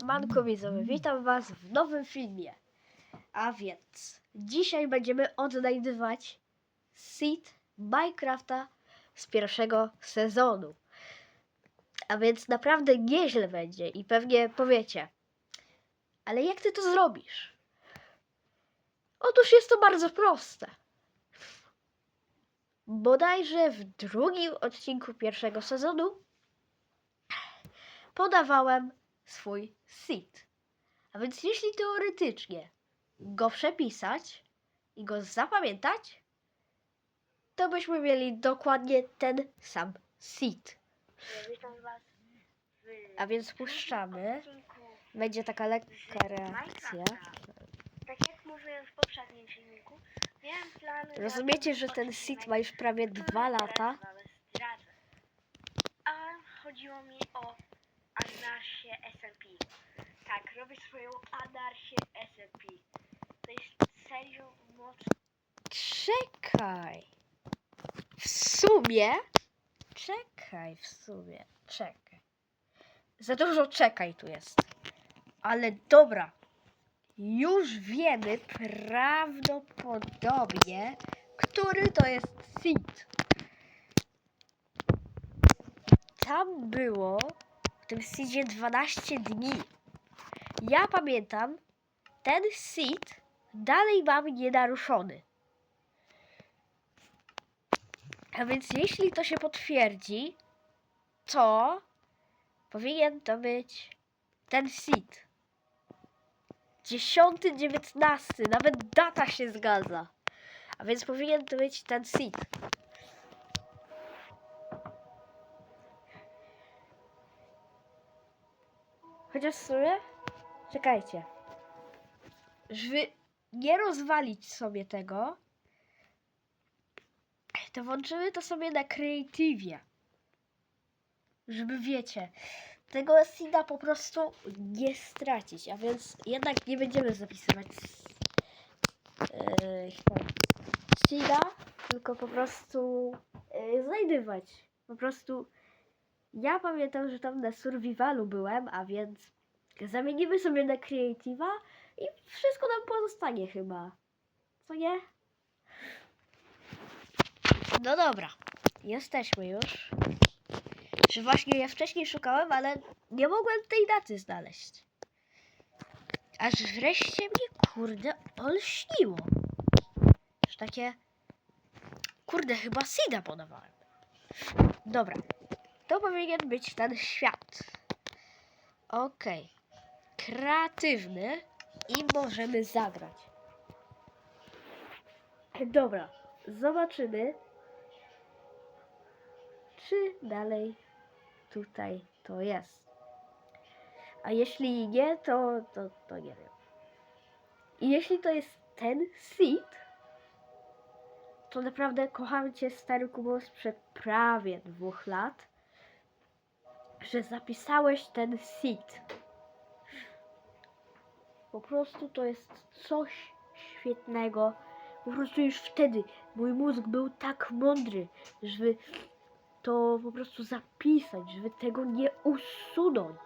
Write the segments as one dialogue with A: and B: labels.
A: Siemanko widzowie, witam was w nowym filmie. A więc, dzisiaj będziemy odnajdywać seed Minecrafta z pierwszego sezonu. A więc naprawdę nieźle będzie i pewnie powiecie, ale jak ty to zrobisz? Otóż jest to bardzo proste. Bodajże w drugim odcinku pierwszego sezonu podawałem swój seed. A więc jeśli teoretycznie go przepisać i go zapamiętać, to byśmy mieli dokładnie ten sam
B: w
A: A więc puszczamy. Będzie taka lekka reakcja.
B: Tak jak mówiłem w poprzednim filmiku, miałem plan...
A: Rozumiecie, że ten seed ma już prawie dwa lata?
B: chodziło mi o Anarchię SMP. Tak, robię swoją Anarchię SMP. To jest serio mocno
A: Czekaj. W sumie. Czekaj, w sumie. Czekaj. Za dużo czekaj tu jest. Ale dobra. Już wiemy prawdopodobnie, który to jest seed. Tam było w tym seedzie 12 dni. Ja pamiętam, ten seed dalej mam nienaruszony. A więc jeśli to się potwierdzi, to powinien to być ten seed. 10, 19, nawet data się zgadza. A więc powinien to być ten seed. Chociaż w sumie, czekajcie. Żeby nie rozwalić sobie tego, to włączymy to sobie na Creative'ie. Żeby wiecie, tego seeda po prostu nie stracić, a więc jednak nie będziemy zapisywać yy, tylko po prostu yy, znajdywać. Po prostu ja pamiętam, że tam na survivalu byłem, a więc zamienimy sobie na Creative'a i wszystko nam pozostanie chyba. Co nie? No dobra, jesteśmy już. Że właśnie ja wcześniej szukałem, ale nie mogłem tej daty znaleźć. Aż wreszcie mnie, kurde, olśniło. Że takie... Kurde, chyba Sida podawałem. Dobra, to powinien być ten świat. Okej. Kreatywny i możemy zagrać. Dobra, zobaczymy, czy dalej tutaj to jest. A jeśli nie, to, to, to nie wiem. I jeśli to jest ten seed, to naprawdę kocham cię, stary Kubo, sprzed prawie dwóch lat, że zapisałeś ten seed. Po prostu to jest coś świetnego. Po prostu już wtedy mój mózg był tak mądry, żeby to po prostu zapisać, żeby tego nie usunąć.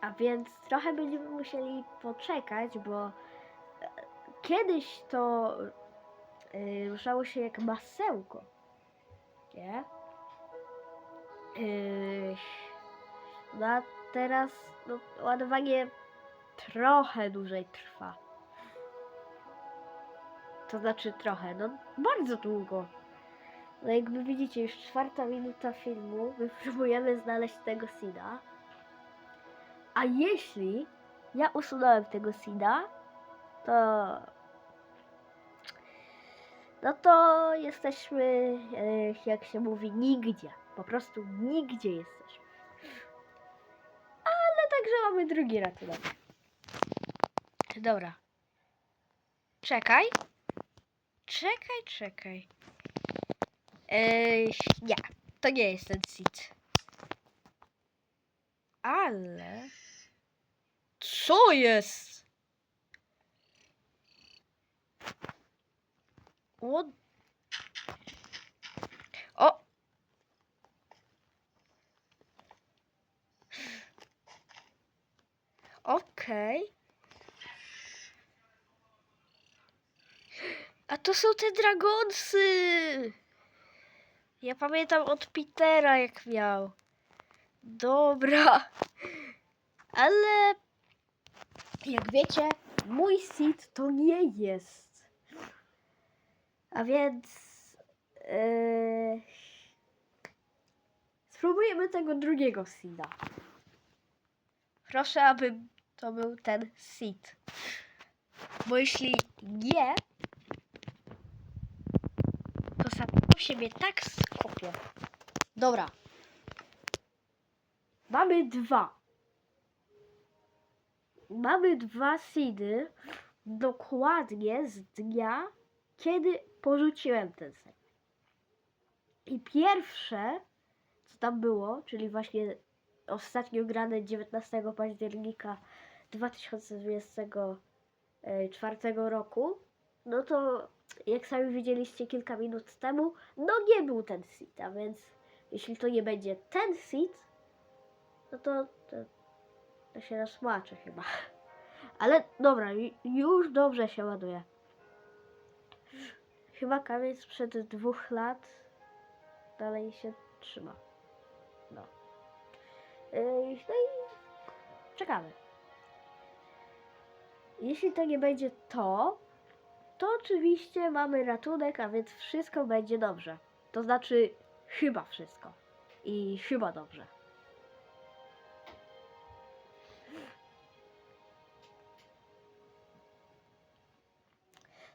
A: A więc trochę będziemy musieli poczekać, bo kiedyś to y, ruszało się jak masełko. Nie? Yy, no a teraz no, ładowanie trochę dłużej trwa. To znaczy trochę, no bardzo długo. No jakby widzicie, już czwarta minuta filmu, my próbujemy znaleźć tego Sida. A jeśli ja usunąłem tego Sida, to... No to jesteśmy, e, jak się mówi, nigdzie. Po prostu nigdzie jesteśmy. Ale także mamy drugi ratunek. Dobra. Czekaj. Czekaj, czekaj. Ej, nie, to nie jest ten seed. Ale... Co jest? What? O! Okej. Okay. A to są te dragonsy! Ja pamiętam od Petera jak miał. Dobra. Ale jak wiecie, mój seed to nie jest a więc yy, spróbujemy tego drugiego seeda. Proszę, aby to był ten seed. Bo jeśli nie, to sam siebie tak skopię. Dobra. Mamy dwa. Mamy dwa seedy dokładnie z dnia, kiedy porzuciłem ten set. I pierwsze, co tam było, czyli właśnie ostatnio grane 19 października 2024 roku, no to jak sami widzieliście kilka minut temu, no nie był ten seed, a więc jeśli to nie będzie ten seed, no to, to, to się nasmaczę chyba. Ale dobra, ju- już dobrze się ładuje. Chyba kamień sprzed dwóch lat dalej się trzyma. No. Yy, no i czekamy. Jeśli to nie będzie to, to oczywiście mamy ratunek, a więc wszystko będzie dobrze. To znaczy chyba wszystko. I chyba dobrze.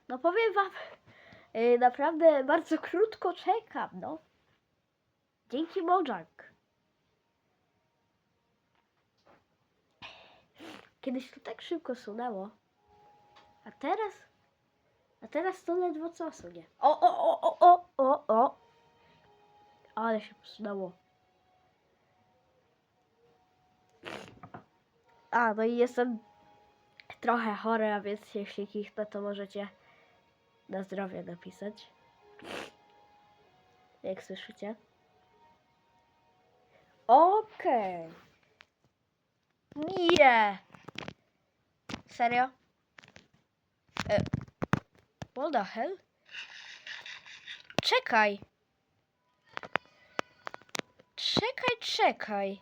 A: No powiem wam, naprawdę bardzo krótko czekam, no. Dzięki Mojang. Kiedyś to tak szybko sunęło. A teraz? A teraz to ledwo co sunie. O, o, o, o, o, o, o. Ale się posunęło. A, no i jestem trochę chory, a więc jeśli kichnę, to możecie na zdrowie napisać. Jak słyszycie. Okej. Nie. Serio? E, what the hell? Czekaj. Czekaj, czekaj.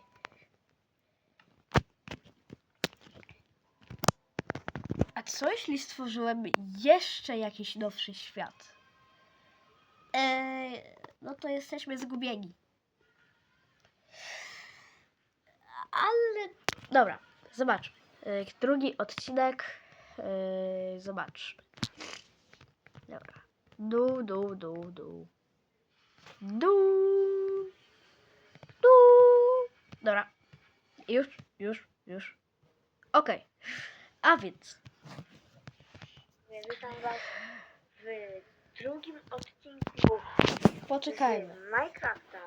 A: A co jeśli stworzyłem jeszcze jakiś nowszy świat? Eee, no to jesteśmy zgubieni. Ale dobra, zobaczmy. E, Drugi odcinek. E, zobaczmy. Dobra. Dół, dół, dół, dół. Dół. Dół. Dobra. Już, już, już. Okej. A więc.
B: Witam Was w drugim odcinku
A: Poczekajmy.
B: z Minecrafta.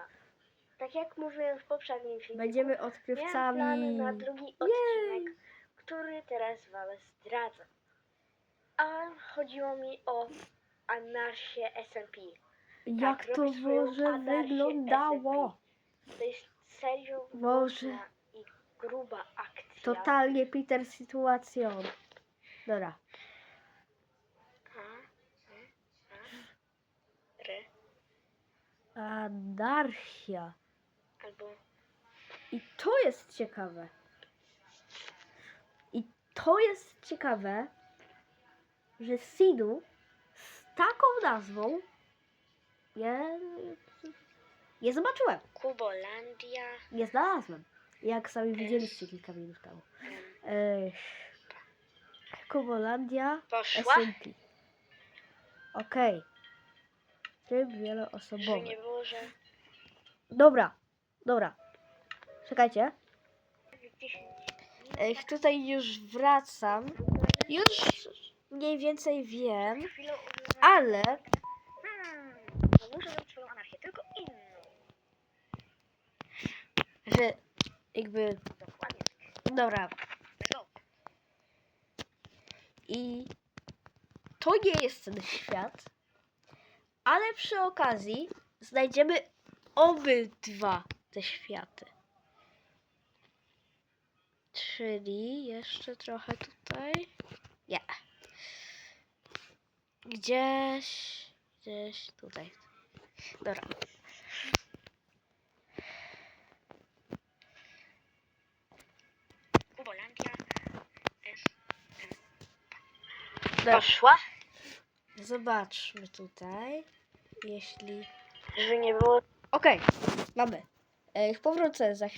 B: Tak jak mówiłem w poprzednim filmie,
A: Będziemy
B: miałem
A: odkrywcami.
B: na drugi odcinek, który teraz Wam zdradzę. A chodziło mi o anarchię SMP.
A: Jak
B: tak,
A: to
B: robić swoją
A: może
B: anarchię
A: wyglądało?
B: To jest serio
A: Boże.
B: mocna i gruba akcja.
A: Totalnie Peter sytuacją. Dobra. Anarchia.
B: albo
A: I to jest ciekawe. I to jest ciekawe, że Sidu z taką nazwą nie, nie zobaczyłem.
B: Kubolandia.
A: Nie znalazłem. Jak sami widzieliście kilka minut temu. Ech, Kubolandia
B: Poszła?
A: SMP. Okej. Tryb
B: Że
A: wieloosobowy.
B: nie było, że
A: Dobra, dobra. Czekajcie.
B: 10
A: Ech, tutaj już wracam. Już mniej więcej wiem, ale
B: no muszę zrobić swoją anarchię, tylko inną.
A: że jakby.
B: Dokładnie.
A: Dobra. I to nie jest ten świat, ale przy okazji znajdziemy obydwa te światy. Czyli jeszcze trochę tutaj. Nie. Gdzieś, gdzieś tutaj. Dobra.
B: Kubolandia S.
A: Dobra.
B: Poszła?
A: Zobaczmy tutaj. Jeśli
B: Żeby nie było
A: Okej, mamy. E, powrócę za chwilę.